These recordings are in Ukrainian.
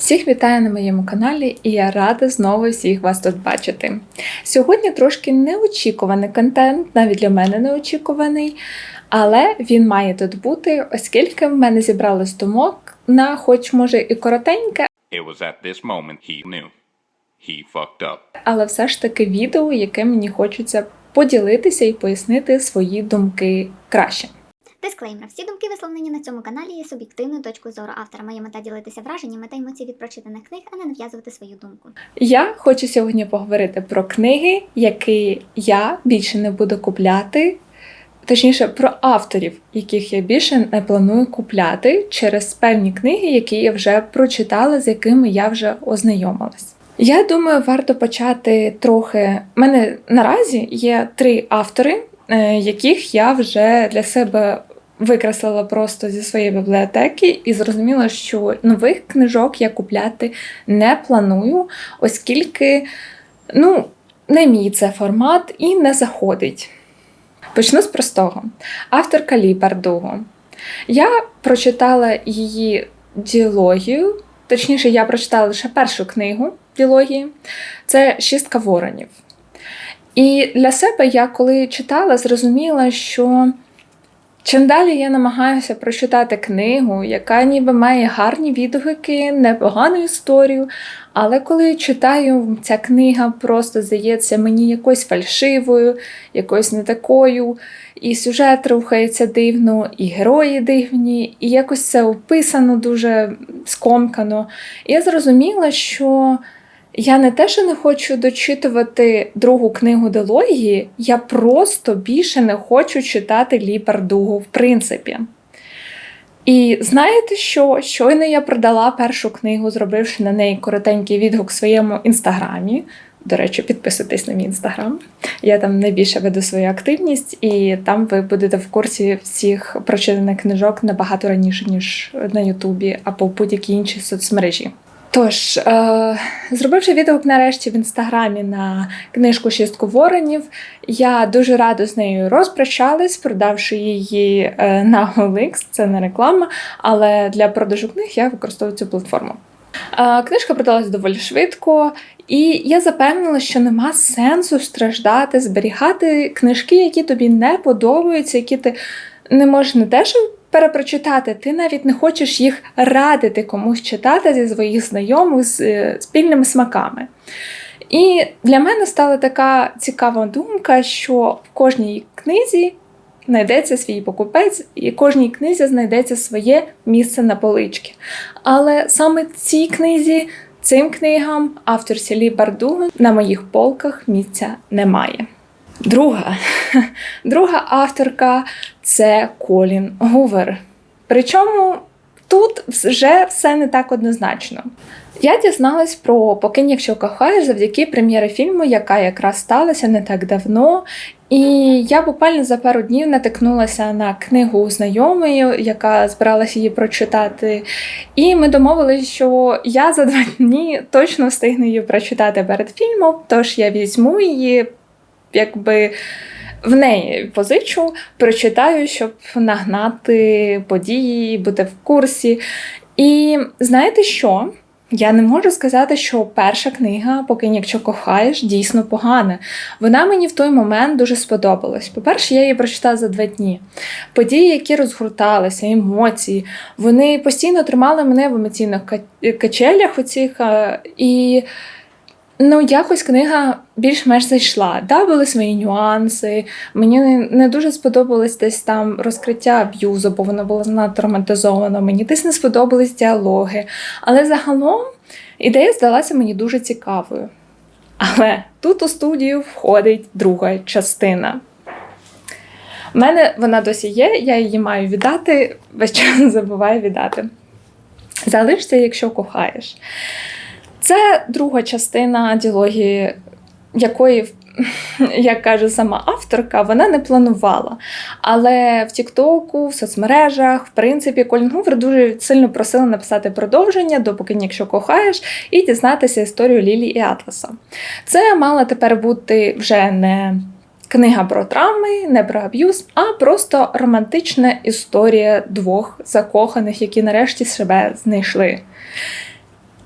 Всіх вітаю на моєму каналі, і я рада знову всіх вас тут бачити. Сьогодні трошки неочікуваний контент, навіть для мене неочікуваний, але він має тут бути, оскільки в мене зібралось думок на, хоч може і коротеньке, It was at this moment he knew. He fucked up. але все ж таки відео, яке мені хочеться поділитися і пояснити свої думки краще. Дисклеймер. Всі думки, висловлені на цьому каналі, є суб'єктивною точкою зору автора. Моя мета ділитися враженнями та емоцій від прочитаних книг, а не нав'язувати свою думку. Я хочу сьогодні поговорити про книги, які я більше не буду купляти. Точніше, про авторів, яких я більше не планую купляти через певні книги, які я вже прочитала, з якими я вже ознайомилась. Я думаю, варто почати трохи. У мене наразі є три автори, е, яких я вже для себе викреслила просто зі своєї бібліотеки і зрозуміла, що нових книжок я купляти не планую, оскільки ну, не мій це формат і не заходить. Почну з простого. Авторка Лі Бардуго. Я прочитала її діалогію, точніше, я прочитала лише першу книгу діалогії це Шістка воронів. І для себе я коли читала, зрозуміла, що чим далі я намагаюся прочитати книгу, яка ніби має гарні відгуки, непогану історію. Але коли читаю, ця книга просто здається мені якось фальшивою, якось не такою, і сюжет рухається дивно, і герої дивні, і якось це описано дуже скомкано. І я зрозуміла, що я не те, що не хочу дочитувати другу книгу дилогії, я просто більше не хочу читати Лі Бардугу, в принципі. І знаєте що? Щойно я продала першу книгу, зробивши на неї коротенький відгук в своєму інстаграмі. До речі, підписуйтесь на мій інстаграм. Я там найбільше веду свою активність, і там ви будете в курсі всіх прочитаних книжок набагато раніше, ніж на Ютубі або в будь-якій іншій соцмережі. Тож, е, зробивши відгук нарешті в інстаграмі на книжку Шістку воронів, я дуже радо з нею розпрощалась, продавши її е, на OLX, це не реклама, але для продажу книг я використовую цю платформу. Е, книжка продалась доволі швидко, і я запевнила, що нема сенсу страждати, зберігати книжки, які тобі не подобаються, які ти не можеш не те, що перепрочитати, ти навіть не хочеш їх радити комусь читати зі своїх знайомих з е, спільними смаками. І для мене стала така цікава думка, що в кожній книзі знайдеться свій покупець, і в кожній книзі знайдеться своє місце на поличці. Але саме цій книзі, цим книгам автор Сілі Бардугу на моїх полках місця немає. Друга, друга авторка це Колін Гувер. Причому тут вже все не так однозначно. Я дізналась про Покинь, якщо кохаєш завдяки прем'єри фільму, яка якраз сталася не так давно. І я буквально за пару днів натикнулася на книгу знайомої, яка збиралася її прочитати. І ми домовилися, що я за два дні точно встигну її прочитати перед фільмом, тож я візьму її, якби в неї позичу, прочитаю, щоб нагнати події, бути в курсі. І знаєте що? Я не можу сказати, що перша книга, поки якщо кохаєш, дійсно погана. Вона мені в той момент дуже сподобалась. По-перше, я її прочитала за два дні. Події, які розгорталися, емоції, вони постійно тримали мене в емоційних качелях оцих. І Ну, якось книга більш-менш зайшла. Да, були свої нюанси. Мені не, дуже сподобалось десь там розкриття аб'юзу, бо воно було занадто романтизовано. Мені десь не сподобались діалоги. Але загалом ідея здалася мені дуже цікавою. Але тут у студію входить друга частина. У мене вона досі є, я її маю віддати, весь час забуваю віддати. Залишся, якщо кохаєш. Це друга частина діалогії, якої, як каже сама авторка, вона не планувала. Але в Тіктоку, в соцмережах, в принципі, Колін Гувер дуже сильно просила написати продовження, допоки якщо кохаєш, і дізнатися історію Лілі і Атласа. Це мала тепер бути вже не книга про травми, не про аб'юз, а просто романтична історія двох закоханих, які нарешті себе знайшли.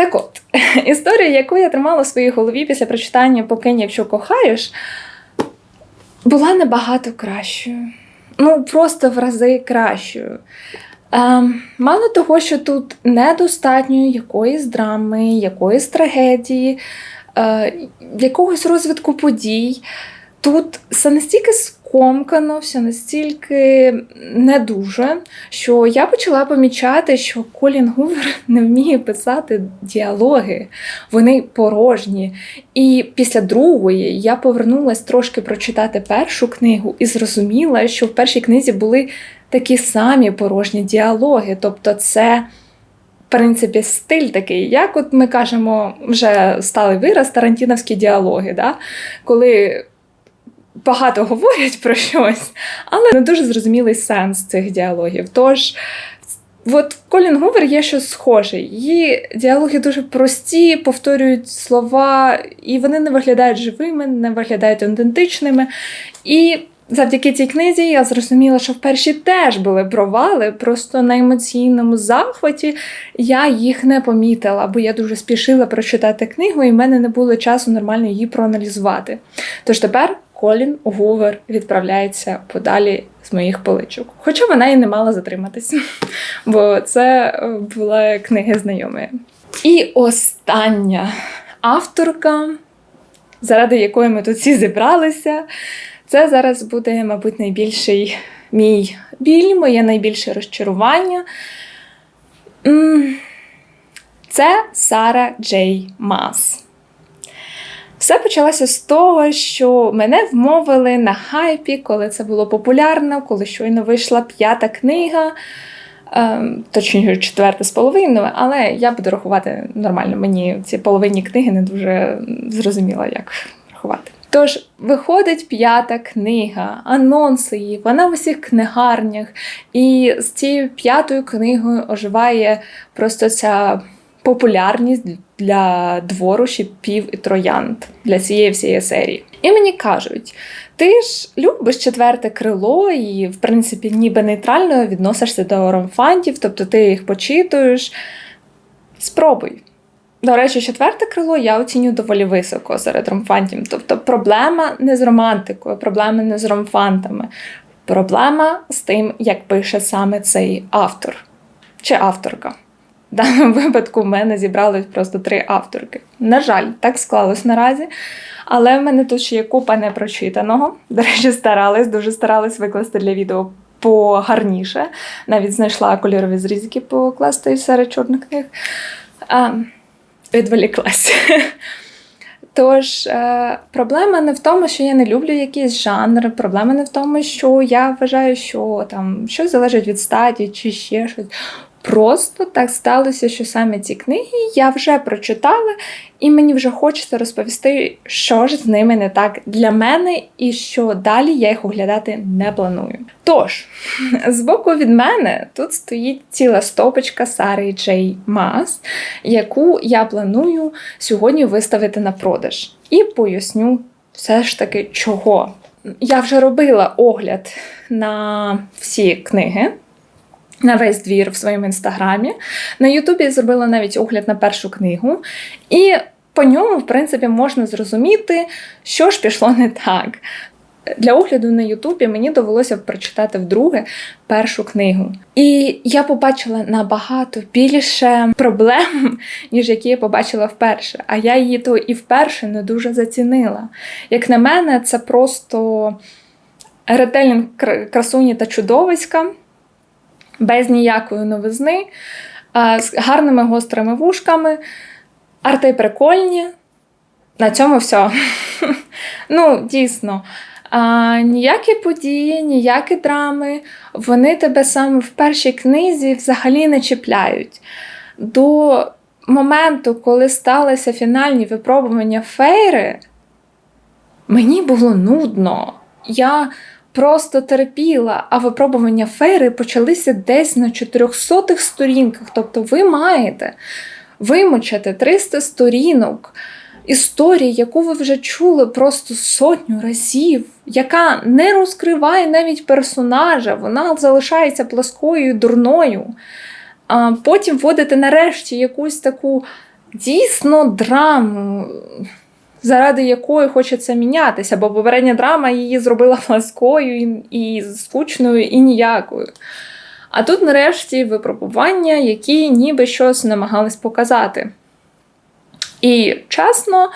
Так от, історія, яку я тримала в своїй голові після прочитання Покинь, якщо кохаєш, була набагато кращою. Ну, просто в рази кращою. Ем, мало того, що тут недостатньо якоїсь драми, якоїсь трагедії, е, якогось розвитку подій. Тут все настільки скомкано, все настільки не дуже, що я почала помічати, що Колін Гувер не вміє писати діалоги, вони порожні. І після другої я повернулася трошки прочитати першу книгу і зрозуміла, що в першій книзі були такі самі порожні діалоги. Тобто, це. В принципі, стиль такий, як от ми кажемо, вже сталий вираз тарантіновські діалоги, да? коли багато говорять про щось, але не дуже зрозумілий сенс цих діалогів. Тож, от Колін Гувер є щось схоже. Її діалоги дуже прості, повторюють слова, і вони не виглядають живими, не виглядають аутентичними. І завдяки цій книзі я зрозуміла, що в першій теж були провали, просто на емоційному захваті я їх не помітила, бо я дуже спішила прочитати книгу, і в мене не було часу нормально її проаналізувати. Тож тепер Колін Гувер відправляється подалі з моїх поличок. Хоча вона і не мала затриматись, бо це е, була книги знайомі. І остання авторка, заради якої ми тут всі зібралися, це зараз буде, мабуть, найбільший мій біль, моє найбільше розчарування. Це Сара Джей Мас. Все почалося з того, що мене вмовили на хайпі, коли це було популярно, коли щойно вийшла п'ята книга, ем, точніше, четверта з половиною, але я буду рахувати нормально. Мені ці половинні книги не дуже зрозуміла, як рахувати. Тож виходить п'ята книга, анонси її, вона в усіх книгарнях. І з цією п'ятою книгою оживає просто ця популярність для двору шипів і троянд для цієї всієї серії. І мені кажуть: ти ж любиш четверте крило, і, в принципі, ніби нейтрально відносишся до ромфантів, тобто ти їх почитуєш. Спробуй. До речі, четверте крило я оцінюю доволі високо серед ромфантів. Тобто проблема не з романтикою, проблема не з ромфантами. Проблема з тим, як пише саме цей автор чи авторка. В даному випадку в мене зібралось просто три авторки. На жаль, так склалось наразі. Але в мене тут ще є купа непрочитаного. До речі, старалась, дуже старалась викласти для відео погарніше. Навіть знайшла кольорові зрізки покласти серед чорних книг. А, відволіклась. Тож е, проблема не в тому, що я не люблю якийсь жанр, проблема не в тому, що я вважаю, що там щось залежить від стадії чи ще щось. Просто так сталося, що саме ці книги я вже прочитала, і мені вже хочеться розповісти, що ж з ними не так для мене, і що далі я їх оглядати не планую. Тож, збоку від мене тут стоїть ціла стопочка Сари Джей Мас, яку я планую сьогодні виставити на продаж. І поясню все ж таки, чого. Я вже робила огляд на всі книги на весь двір в своєму інстаграмі. На Ютубі зробила навіть огляд на першу книгу. І по ньому, в принципі, можна зрозуміти, що ж пішло не так. Для огляду на Ютубі мені довелося прочитати вдруге першу книгу. І я побачила набагато більше проблем, ніж які я побачила вперше. А я її то і вперше не дуже зацінила. Як на мене, це просто ретельні красуні та чудовиська без ніякої новизни, з гарними гострими вушками, арти прикольні. На цьому все. ну, дійсно. А, Ніякі події, ніякі драми, вони тебе саме в першій книзі взагалі не чіпляють. До моменту, коли сталися фінальні випробування фейри, мені було нудно. Я просто терпіла, а випробування фейри почалися десь на 400 сторінках. Тобто ви маєте вимучити 300 сторінок історії, яку ви вже чули просто сотню разів, яка не розкриває навіть персонажа, вона залишається плоскою і дурною. А Потім вводити нарешті якусь таку дійсно драму, заради якої хочеться мінятися, бо попередня драма її зробила пласкою і, скучною, і ніякою. А тут, нарешті, випробування, які ніби щось намагались показати. І чесно,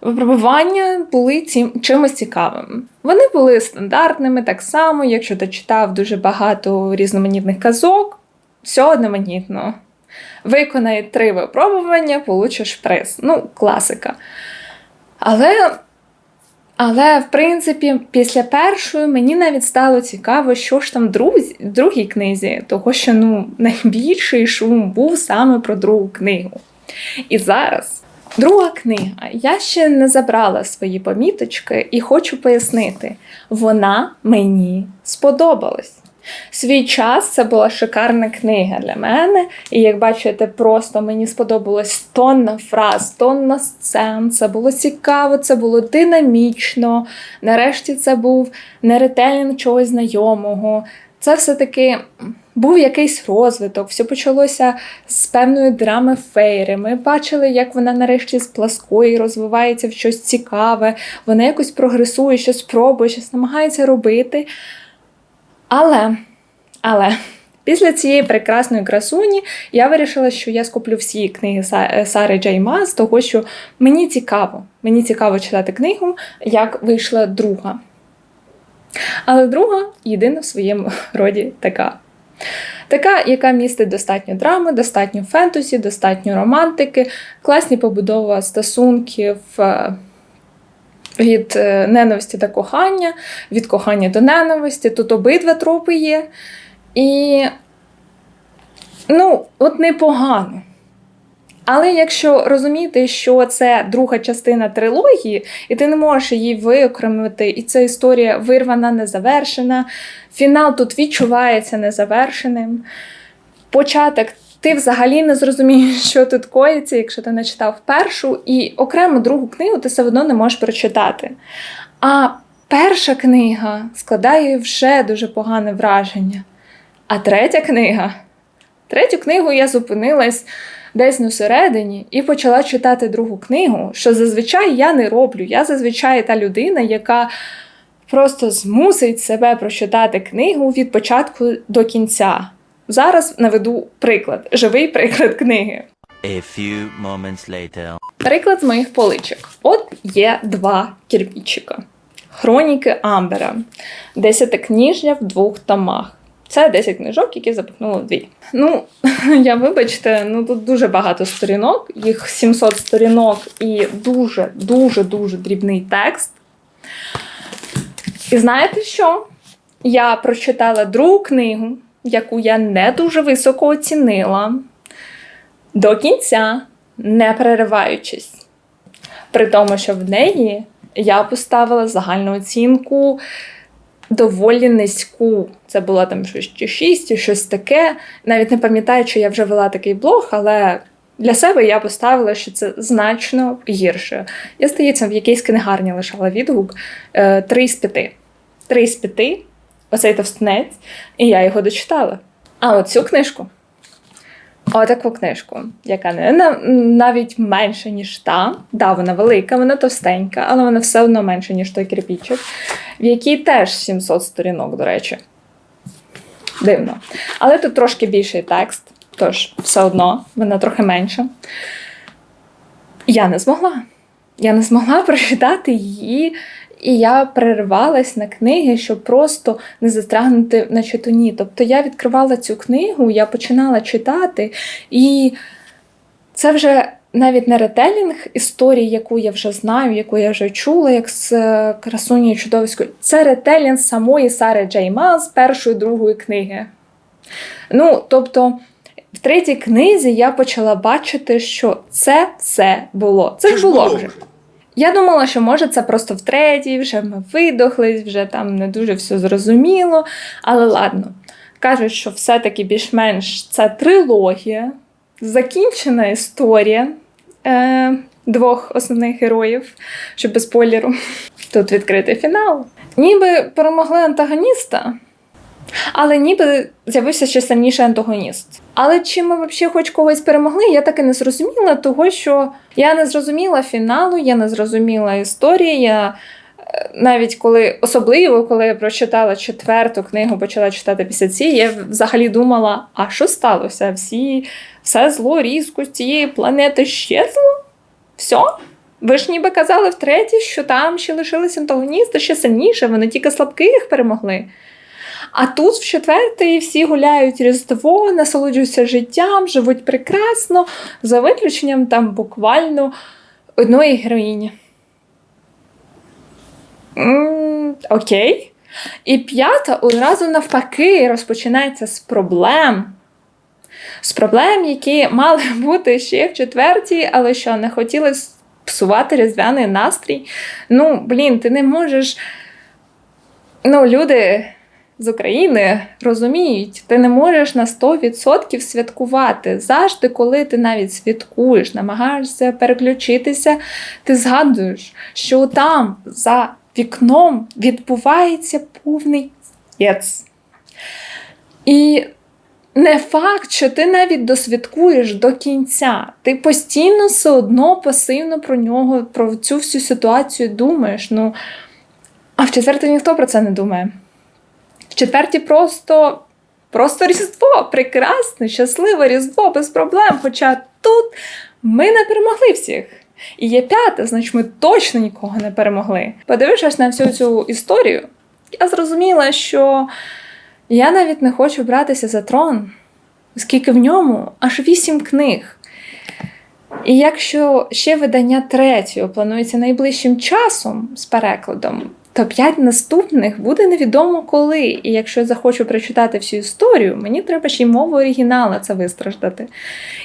випробування були чимось цікавим. Вони були стандартними, так само, якщо ти читав дуже багато різноманітних казок, все одноманітно. Виконай три випробування, получиш приз. Ну, класика. Але, але, в принципі, після першої мені навіть стало цікаво, що ж там в в другій книзі, того що ну, найбільший шум був саме про другу книгу. І зараз друга книга. Я ще не забрала свої поміточки і хочу пояснити, вона мені сподобалась. Свій час це була шикарна книга для мене, і як бачите, просто мені сподобалось тонна фраз, тонна сцен. Це було цікаво, це було динамічно. Нарешті це був не ретелінг чогось знайомого. Це все-таки був якийсь розвиток. Все почалося з певної драми фейри. Ми бачили, як вона нарешті з пласкої розвивається в щось цікаве, вона якось прогресує, щось пробує, щось намагається робити. Але, але після цієї прекрасної красуні я вирішила, що я скуплю всі книги е, Сари Джей Маас, того що мені цікаво. Мені цікаво читати книгу, як вийшла друга. Але друга єдина в своєму роді така. Така, яка містить достатньо драми, достатньо фентезі, достатньо романтики, класні побудова стосунків е, від е, ненависті до кохання, від кохання до ненависті. Тут обидва тропи є. І ну, от непогано. Але якщо розуміти, що це друга частина трилогії, і ти не можеш її виокремити, і ця історія вирвана, незавершена, фінал тут відчувається незавершеним. Початок ти взагалі не зрозумієш, що тут коїться, якщо ти не читав першу, і окремо другу книгу ти все одно не можеш прочитати. А перша книга складає вже дуже погане враження. А третя книга. Третю книгу я зупинилась десь на середині і почала читати другу книгу, що зазвичай я не роблю. Я зазвичай та людина, яка просто змусить себе прочитати книгу від початку до кінця. Зараз наведу приклад, живий приклад книги. A few moments later. Приклад з моїх поличок. От є два кирпічика. Хроніки Амбера. Десятикніжня в двох томах. Це 10 книжок, які запихнули в дві. Ну, я вибачте, ну тут дуже багато сторінок, їх 700 сторінок і дуже, дуже, дуже дрібний текст. І знаєте що? Я прочитала другу книгу, яку я не дуже високо оцінила, до кінця, не перериваючись. При тому, що в неї я поставила загальну оцінку доволі низьку. Це було там щось чи 6, чи щось таке. Навіть не пам'ятаю, чи я вже вела такий блог, але для себе я поставила, що це значно гірше. Я, здається, в якійсь книгарні лишала відгук е, 3 з 5. 3 з 5, оцей товстунець, і я його дочитала. А оцю книжку. Отаку книжку, яка не навіть менша, ніж та. Да, вона велика, вона товстенька, але вона все одно менша, ніж той кирпічик, в якій теж 700 сторінок, до речі. Дивно. Але тут трошки більший текст, тож все одно вона трохи менша. Я не змогла. Я не змогла прочитати її, і я перервалась на книги, щоб просто не застрягнути на читані. Тобто я відкривала цю книгу, я починала читати, і це вже навіть не ретелінг історії, яку я вже знаю, яку я вже чула, як з е, чудовиською. Це ретелінг самої Сари Джей Маз першої другої книги. Ну, тобто. В третій книзі я почала бачити, що це все було. Це ж було вже. Я думала, що може це просто в третій, вже ми видохлись, вже там не дуже все зрозуміло. Але ладно, кажуть, що все-таки більш-менш це трилогія, закінчена історія е, двох основних героїв, щоб без спойлеру. Тут відкритий фінал. Ніби перемогли антагоніста, Але ніби з'явився ще сильніший антагоніст. Але чи ми взагалі хоч когось перемогли, я так і не зрозуміла, того що я не зрозуміла фіналу, я не зрозуміла історії. Я е, навіть коли, особливо, коли я прочитала четверту книгу, почала читати після цієї, я взагалі думала, а що сталося? Всі, все зло різко з цієї планети щезло? Все? Ви ж ніби казали втретє, що там ще лишились антагоністи ще сильніше, вони тільки слабких перемогли. А тут в четвертий всі гуляють Різдво, насолоджуються життям, живуть прекрасно, за виключенням там буквально одної героїні. Окей. І п'ята одразу навпаки розпочинається з проблем. З проблем, які мали бути ще в четвертій, але що не хотіли псувати різдвяний настрій. Ну, блін, ти не можеш. Ну, люди з України розуміють, ти не можеш на 100% святкувати. Завжди, коли ти навіть святкуєш, намагаєшся переключитися, ти згадуєш, що там за вікном відбувається повний єц. І не факт, що ти навіть досвяткуєш до кінця. Ти постійно все одно пасивно про нього, про цю всю ситуацію думаєш. Ну, а в четвертій ніхто про це не думає. В четвертій просто, просто Різдво, прекрасне, щасливе Різдво, без проблем. Хоча тут ми не перемогли всіх. І є п'яте, значить, ми точно нікого не перемогли. Подивившись на всю цю історію, я зрозуміла, що я навіть не хочу братися за трон, оскільки в ньому аж вісім книг. І якщо ще видання третього планується найближчим часом з перекладом, то п'ять наступних буде невідомо коли. І якщо я захочу прочитати всю історію, мені треба ще й мову оригіналу це вистраждати.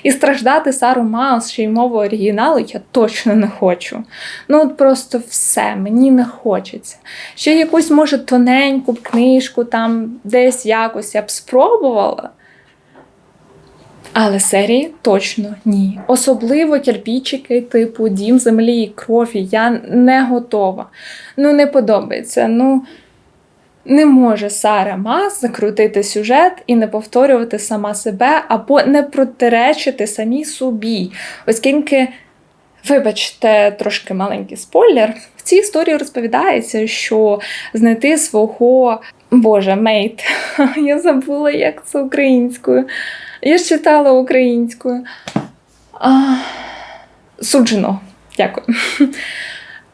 І страждати Сару Маус ще й мову оригіналу я точно не хочу. Ну от просто все, мені не хочеться. Ще якусь, може, тоненьку книжку там десь якось я б спробувала. Але серії точно ні. Особливо кирпічики типу Дім землі і крові. Я не готова. Ну, не подобається. Ну, не може Сара Мас закрутити сюжет і не повторювати сама себе або не протиречити самій собі. Оскільки, вибачте, трошки маленький спойлер, в цій історії розповідається, що знайти свого Боже, мейт. Я забула, як це українською. Я ж читала українською. А, суджено. Дякую.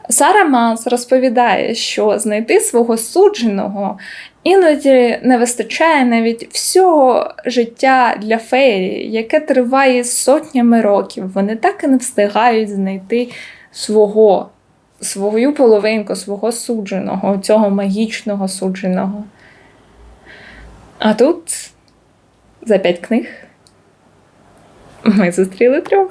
Сара Мас розповідає, що знайти свого судженого іноді не вистачає навіть всього життя для феєрі, яке триває сотнями років. Вони так і не встигають знайти свого, свою половинку, свого судженого, цього магічного судженого. А тут за п'ять книг ми зустріли трьох.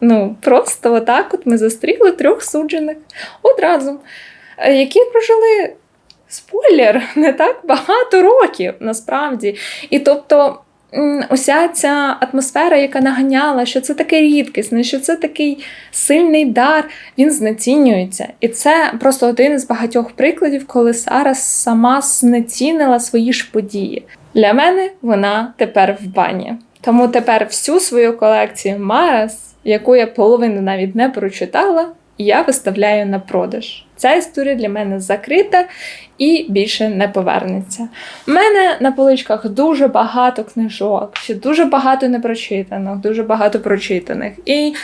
Ну, просто отак от ми зустріли трьох суджених одразу, е, які прожили спойлер не так багато років насправді. І тобто. Уся ця атмосфера, яка наганяла, що це таке рідкісне, що це такий сильний дар, він знецінюється. І це просто один із багатьох прикладів, коли Сара сама знецінила свої ж події. Для мене вона тепер в бані. Тому тепер всю свою колекцію Марас, яку я половину навіть не прочитала, я виставляю на продаж. Ця історія для мене закрита і більше не повернеться. У мене на поличках дуже багато книжок, ще дуже багато непрочитаних, дуже багато прочитаних. І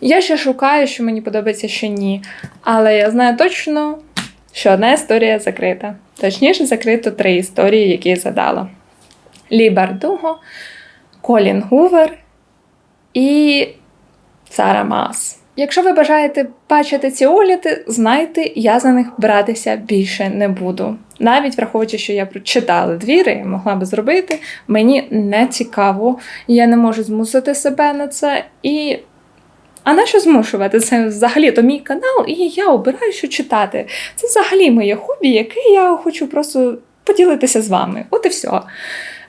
я ще шукаю, що мені подобається, що ні. Але я знаю точно, що одна історія закрита. Точніше, закрито три історії, які я задала. Лі Бардуго, Колін Гувер і Сара Мас. Якщо ви бажаєте бачити ці огляди, знайте, я за них братися більше не буду. Навіть враховуючи, що я прочитала двіри, могла би зробити, мені не цікаво, я не можу змусити себе на це. І а на що змушувати? Це взагалі то мій канал, і я обираю, що читати. Це взагалі моє хобі, яке я хочу просто поділитися з вами. От і все.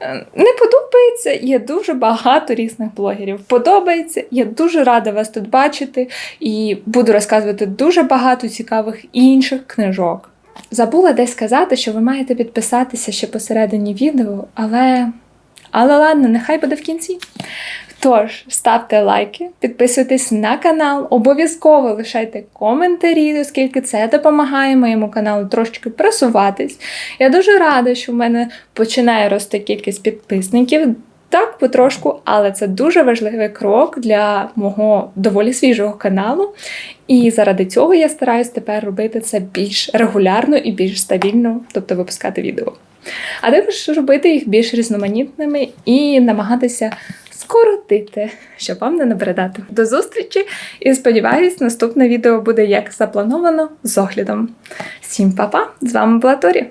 Е, Не подобається, є дуже багато різних блогерів. Подобається, я дуже рада вас тут бачити і буду розказувати дуже багато цікавих інших книжок. забула десь сказати, що ви маєте підписатися ще посередині відео, але. Але ладно, нехай буде в кінці. Тож, ставте лайки, підписуйтесь на канал, обов'язково лишайте коментарі, оскільки це допомагає моєму каналу трошки просуватись. Я дуже рада, що в мене починає рости кількість підписників. Так, потрошку, але це дуже важливий крок для мого доволі свіжого каналу. І заради цього я стараюсь тепер робити це більш регулярно і більш стабільно, тобто випускати відео. А також робити їх більш різноманітними і намагатися скоротити, щоб вам не набридати. До зустрічі і сподіваюсь, наступне відео буде як заплановано з оглядом. Всім па-па! З вами була Торі.